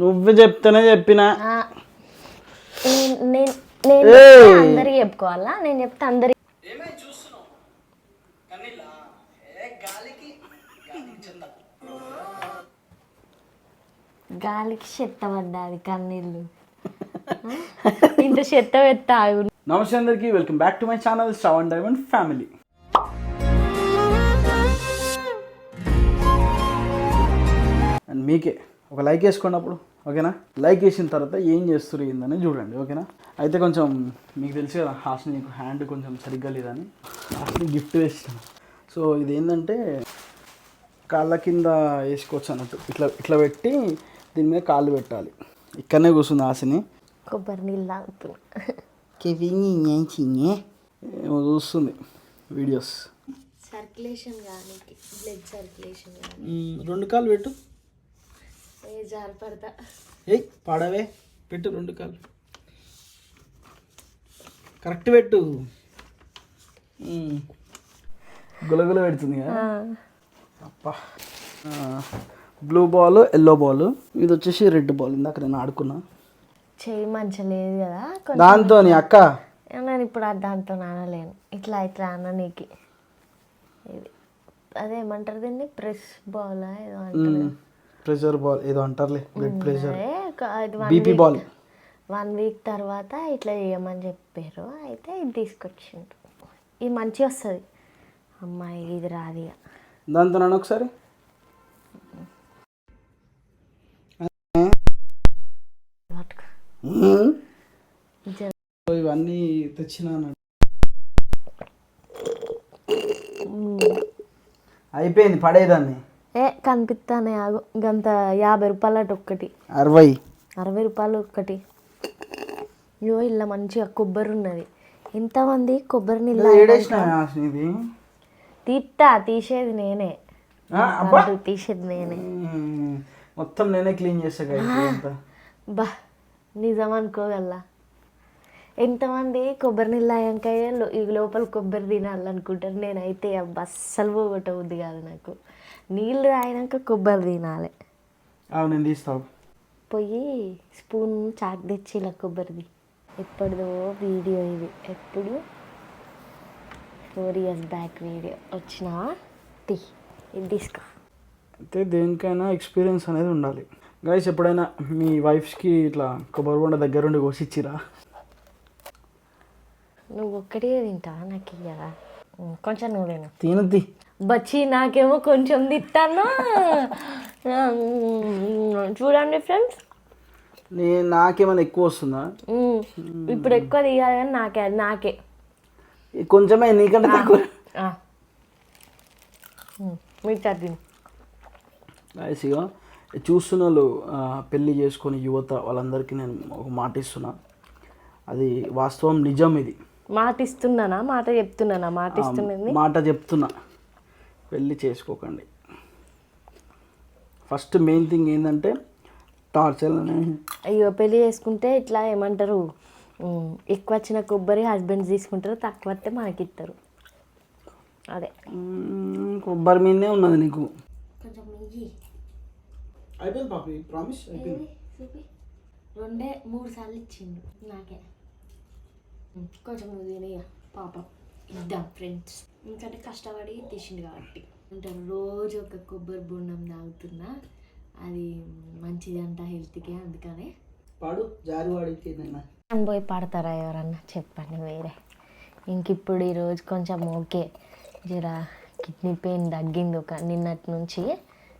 నువ్వు చెప్తేనే చెప్పిన. అందరికి చెప్పుకోవాలా? నేను చెప్తే అందరికి గాలికి? చెత్త పడ్డాది కన్నీళ్ళు? ఇంత చెత్త పెత్త నమస్తే అందరికీ welcome back to my channel Shravan diamond family. And మీకే. ఒక లైక్ వేసుకున్నప్పుడు ఓకేనా? లైక్ వేసిన తర్వాత ఏం చేస్తారు ఏందని చూడండి ఓకేనా? అయితే కొంచెం మీకు తెలుసు కదా హాస్ని నీకు హ్యాండ్ కొంచెం సరిగ్గా లేదని. హాస్ని గిఫ్ట్ వేస్తాను సో ఇది ఏంటంటే కాళ్ళ కింద వేసుకోవచ్చు అన్నట్టు. ఇట్లా ఇట్లా పెట్టి దీని మీద కాళ్ళు పెట్టాలి. ఇక్కడనే కూర్చుంది హాసిని. కొబ్బరి నీళ్ళు ఏమో చూస్తుంది వీడియోస్. సర్క్యులేషన్ కానీ బ్లడ్ సర్క్యులేషన్ రెండు కాళ్ళు పెట్టు. జారిపడతా. ఏయ్ పాడవే. పెట్టు రెండు కాళ్ళు. కరెక్ట్ పెట్టు. గులగుల పెడుతుంది కదా? అప్పా బ్లూ బాల్ ఎల్లో బాల్. ఇది వచ్చేసి రెడ్ బాల్. ఇందాక నేను ఆడుకున్నా. చెయ్యి మంచిగా లేదు కదా? దాంతో అక్క? నేను ఇప్పుడు దాంతో నానలేను ఇట్లా ఇట్లా అన్న నీకు. ఇది. అదే ఏమంటారు దీన్ని? ప్రెస్ బాల్ ఏదో అంటారు. ప్రెషర్ బాల్ ఏదో అంటారులే blood pressure. BP ball. One week తర్వాత ఇట్లా చేయమని చెప్పారు. అయితే ఇది తీసుకొచ్చిండ్రు. ఇది మంచిగా వస్తుంది. అమ్మాయి ఇది రాదు ఇక దాంతో నన్ను ఒకసారి. ఇవన్నీ తెచ్చిన అయిపోయింది పడేదాన్ని ఏ కనిపిస్తానే ఆగు. గంత యాభై రూపాయలు అటు ఒక్కటి. అరవై. అరవై రూపాయలు ఒక్కటి. ఇయో ఇలా మంచిగా కొబ్బరి ఉన్నది. ఎంతమంది కొబ్బరి నీళ్ళు తీస్తా తీసేది నేనే. కాదు, తీసేది నేనే. మొత్తం నేనే క్లీన్ చేస్తా అంతా. బా! నిజం అనుకోగల్లా ఎంతమంది కొబ్బరి నీళ్ళు అయ్యాక ఈ లోపల కొబ్బరి తినాలనుకుంటారు? నేనైతే అబ్బా అస్సలు పోగొట్టవద్దు కాదు నాకు. నీళ్ళు తాగినాక కొబ్బరి తినాలి. నేను తీస్తావు. పోయి స్పూన్ చాక్ తెచ్చి ఇలా కొబ్బరిది. ఎప్పటిదో వీడియో ఇది. ఎప్పుడు? Four years back video. వచ్చినావా తీ ఇది తీసుకో. అయితే దేనికైనా ఎక్స్పీరియన్స్ అనేది ఉండాలి. గైస్ ఎప్పుడైనా మీ వైఫ్స్కి ఇట్లా కొబ్బరి బొండ దగ్గరుండి కోసిచ్చిరా? నువ్వు ఒక్కటే తింటావా? నాకు ఇయ్యరా? కొంచెం నువ్వు తిను. తినద్ది బచ్చి నాకేమో కొంచెం తిట్టాను చూడండి ఫ్రెండ్స్. నేను నాకేమైనా ఎక్కువ వస్తుందా? ఇప్పుడు ఎక్కువ తీయాలి కానీ నాకే అది నాకే. కొంచెమే నీకంటే తక్కువ. గైస్ ఇక చూస్తున్న వాళ్ళు ఆ, పెళ్ళి చేసుకొని యువత వాళ్ళందరికీ నేను ఒక మాట ఇస్తున్నా. అది వాస్తవం నిజం ఇది. మాట ఇస్తున్నానా? మాట చెప్తున్నానా? మాట ఇస్తున్నది? మాట చెప్తున్నా. పెళ్ళి చేసుకోకండి. ఫస్ట్ మెయిన్ థింగ్ ఏంటంటే టార్చర్ అయ్యో పెళ్ళి చేసుకుంటే ఇట్లా ఏమంటారు? ఎక్కువ వచ్చిన కొబ్బరి హస్బెండ్ తీసుకుంటారు తక్కువ వస్తే మనకి ఇస్తారు అదే కొబ్బరి మీదనే ఉన్నది నీకు. కొంచెం నెయ్యి. అయిపోయింది పాపి ప్రామిస్ అయిపోయింది. చూపి. రెండే మూడు సార్లు ఇచ్చిండు. నాకే. కొంచెం పాపం. ఇద్దాం ఫ్రెండ్స్ ఎందుకంటే కష్టపడి తీసిండు కాబట్టి. అంటారు రోజు ఒక కొబ్బరి బొండం తాగుతున్నా అది మంచిది అంట హెల్త్కి అందుకనే. పాడు జారి అని పోయి పడతారా ఎవరన్నా? చెప్పండి వేరే. ఇంక ఇప్పుడు ఈరోజు కొంచెం ఓకే. జర కిడ్నీ పెయిన్ తగ్గింది ఒక నిన్నటి నుంచి.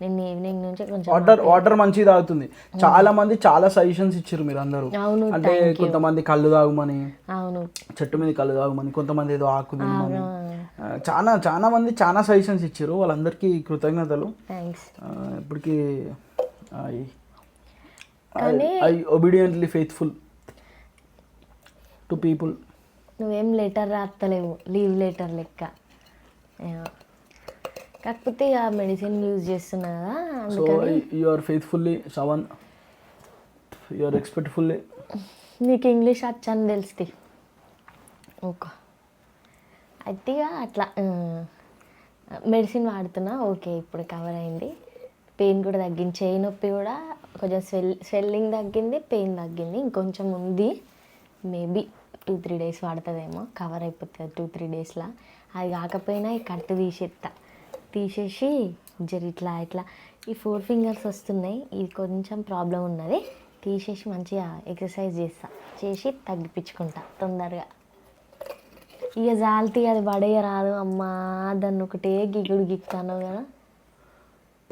నిన్న ఈవినింగ్ నుంచి కొంచెం వాటర్ వాటర్ మంచిగా తాగుతుంది. చాలా మంది చాలా సజెషన్స్ ఇచ్చారు మీరు అందరూ. అవును అంటే కొంతమంది కళ్ళు తాగుమని అవును. చెట్టు మీద కళ్ళు తాగుమని కొంతమంది ఏదో ఆకు తినమని. చాలా చాలా మంది చాలా సజెషన్స్ ఇచ్చారు వాళ్ళందరికీ కృతజ్ఞతలు. థ్యాంక్స్ ఇప్పటికీ I obediently faithful to people నువ్వేం లెటర్ రాస్తలేవు లీవ్ లెటర్ లెక్క. కాకపోతే ఇక మెడిసిన్ యూజ్ చేస్తున్నా కదా so you are faithfully seven you are expectfully నీకు ఇంగ్లీష్ వచ్చని తెలుస్తుంది ఓకే. అయితే ఇక అట్లా మెడిసిన్ వాడుతున్నా. ఓకే ఇప్పుడు కవర్ అయింది. పెయిన్ కూడా తగ్గింది. చేయి నొప్పి కూడా కొంచెం స్వెల్ స్వెల్లింగ్ తగ్గింది పెయిన్ తగ్గింది. ఇంకొంచెం ఉంది. మేబీ టూ త్రీ డేస్ పడుతుందేమో కవర్ అయిపోతుంది టూ త్రీ డేస్లో అది కాకపోయినా ఈ కట్టు తీసేస్తా తీసేసి జర ఇట్లా ఇట్లా. ఈ ఫోర్ ఫింగర్స్ వస్తున్నాయి. ఇది కొంచెం ప్రాబ్లం ఉన్నది. తీసేసి మంచిగా ఎక్సర్సైజ్ చేస్తా. చేసి తగ్గిపించుకుంటా తొందరగా. ఇక జాలితే అది పడేయరాదు. అమ్మా దాన్ని ఒకటే గిగుడు గిక్తాను కదా.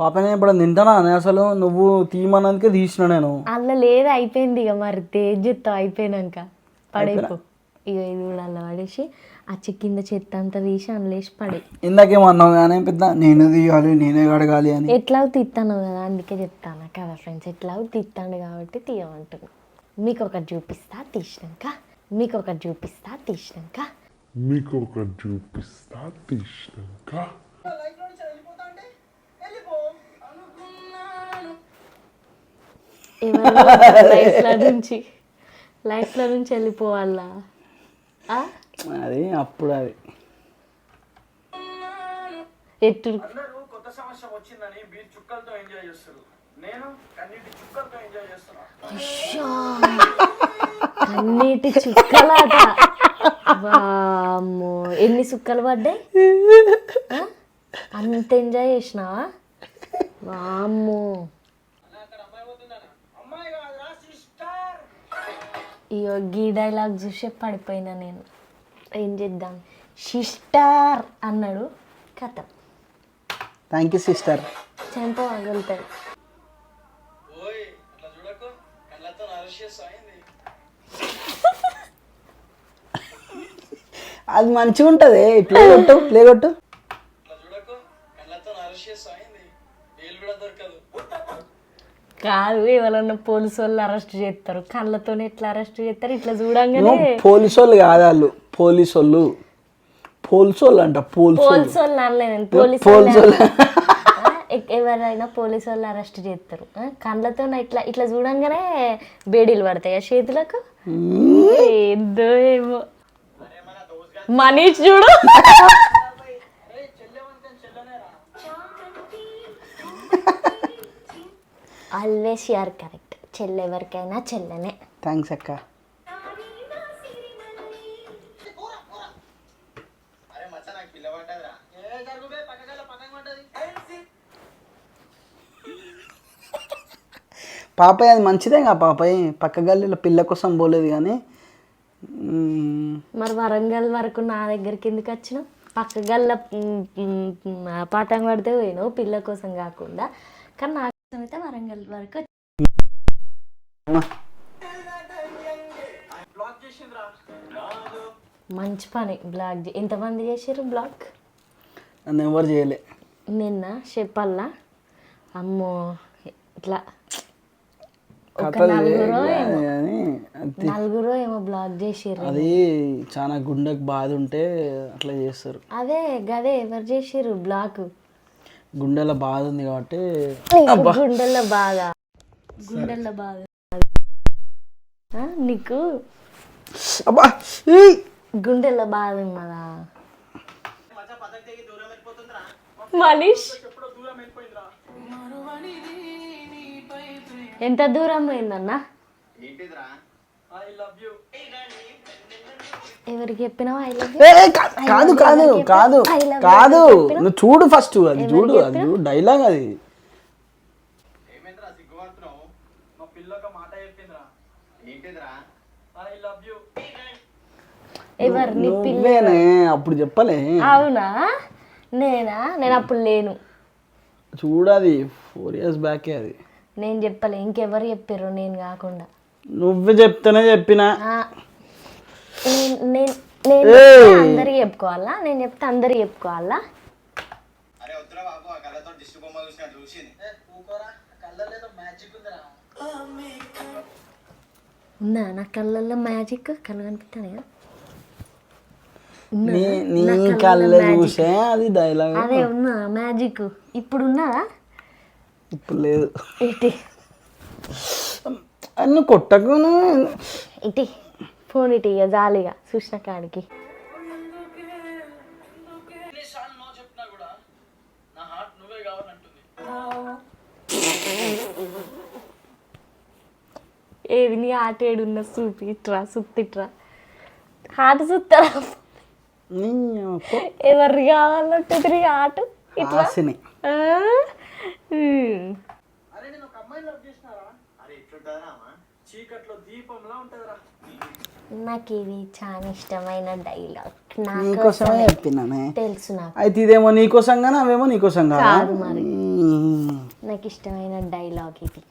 పాపనే ఇప్పుడు అని అసలు నువ్వు తీయమన్నందుకే తీసిన నేను. అల్ల లేదు అయిపోయింది ఇక మరి. తేజెత్తావు అయిపోయినాక. పడైపో ఇక ఇది కూడా పడేసి ఆ కింద చెత్త అంతా తీసి అందులేసి పడే. ఇందాకేమన్నావు కానీ పెద్ద నేను తీయాలి నేనే కడగాలి అని. ఎట్లాగో తీస్తాను కదా అందుకే చెప్తాను కదా ఫ్రెండ్స్ ఎట్లాగో తీస్తాను కాబట్టి తీయమంటున్నా. మీకు ఒకటి చూపిస్తా తీసినాక. మీకు ఒకటి చూపిస్తా తీసినాక. మీకు ఒకటి చూపిస్తా తీసినాక. ఎవరు? లైఫ్లో నుంచి. లైఫ్లో నుంచి వెళ్ళిపోవాలా? అది అప్పుడు అది ఎట్టు కొత్త సంవత్సరం వచ్చిందని చుక్కలతో ఎంజాయ్ చేస్తారు. నేను కన్నీటి చుక్కలతో ఎంజాయ్ చేస్తున్నా! కన్నీటి చుక్కలాట. వామ్మో. ఎన్ని చుక్కలు పడ్డాయి? అంత ఎంజాయ్ చేసినావా? వామ్మో. ఇయో గీ డైలాగ్ చూసే పడిపోయినా నేను. ఏం చేద్దాం? సిస్టర్ అన్నాడు కథ. థ్యాంక్ యూ సిస్టర్ చెంప పగులుతాడు అది మంచిగా ఉంటుంది. ప్లే కొట్టు ప్లే కొట్టు. కాదు ఎవరన్నా పోలీసు వాళ్ళు అరెస్ట్ చేస్తారు. కళ్ళతో ఎట్లా అరెస్ట్ చేస్తారు? ఇట్లా చూడంగానే పోలీసు వాళ్ళు కాదు వాళ్ళు పోలీసు వాళ్ళు. పోలీసు వాళ్ళు అంట పోలీసు పోలీసు వాళ్ళు అనలేదు పోలీసు వాళ్ళు ఎవరైనా పోలీసు వాళ్ళు అరెస్ట్ చేస్తారు. కళ్ళతో ఇట్లా ఇట్లా చూడంగానే బేడీలు పడతాయి ఆ చేతులకు ఏదో ఏమో. మనీష్ చూడు. Always are correct. చెల్లె ఎవరికైనా చెల్లెనే. థ్యాంక్స్ అక్క. పాపయ్య అది మంచిదే కదా పాపయ్య. పక్క గల్లీలో పిల్ల కోసం పోలేదు కానీ మరి వరంగల్ వరకు నా దగ్గరికి ఎందుకు వచ్చినావు పక్క గల్ల పాఠం పడితే పోయినావు పిల్ల కోసం కాకుండా. కానీ నా అయితే వరంగల్ వరకు మంచి పని బ్లాక్ చే- ఎంతమంది చేసారు బ్లాక్? నన్ను ఎవరు చేయలే. నిన్న చెప్పల్లా. అమ్మో ఇట్లా ఒక నలుగురో అది- నలుగురో ఏమో బ్లాక్ చేసిర్రు. అది చాలా గుండెకు బాధ ఉంటే అట్లా చేస్తారు. అదే గదే ఎవరు చేసిర్రు బ్లాక్? గుండెలో బాధ ఉంది కాబట్టి గుండెల్లో బాధ. గుండెల్లో బాధ. నీకు? అబ్బా. ఏయ్! గుండెల్లో బాధ ఉన్నదా? మనీష్? ఎంత దూరం పోయిందన్నా? ఐ లవ్ ఏ, ఏ, కా- కాదు కాదు కాదు కాదు. నువ్వు చూడు ఫస్ట్ అది చూడు అది చూడు డైలాగ్ అది. ఎవరు నీ పిల్ల నువ్వేనే అప్పుడు చెప్పలే. అవునా? నేనా? నేను అప్పుడు లేను. చూడది ఫోర్ ఇయర్స్ బ్యాకే అది. నేను చెప్పలే ఇంకెవరు చెప్పారు నేను కాకుండా. నువ్వే చెప్తేనే చెప్పిన. ఆ, నేను నేను అందరికి చెప్పుకోవాలా? నేను చెప్తే అందరికి చెప్పుకోవాలా? ఉందా? నా కళ్ళల్లో మ్యాజిక్ కళ్ళు కనిపిస్తాను నీ నీ కళ్ళ చూసే అది డైలాగ్ అదే ఉన్నా మ్యాజిక్ ఇప్పుడు ఉన్నదా ఇప్పుడు లేదు. ఇటీ అన్ని కొట్టకును. ఇటీ ఫోన్ ఇటీ ఇక జాలిగా చూసిన కాడికి ఏది నీ ఆట ఏడున్న సూపి ఇట్రా సుత్తిట్రా ఆట సుత్తరా. ఎవరు కావాలంటుంది నీ ఆట ఇట్లా. అరే నేను ఒక అమ్మాయిని లవ్ చేసినారా? అరే చీకట్లో దీపంలా ఉంటుందిరా. నాకు ఇది చాలా ఇష్టమైన డైలాగ్. నాకు నీకోసమే చెప్పినానే. తెలుసు నాకు. అయితే ఇదేమో నీకోసం కానీ అవేమో నీకోసం కాదా. నాకు ఇష్టమైన డైలాగ్ ఇది.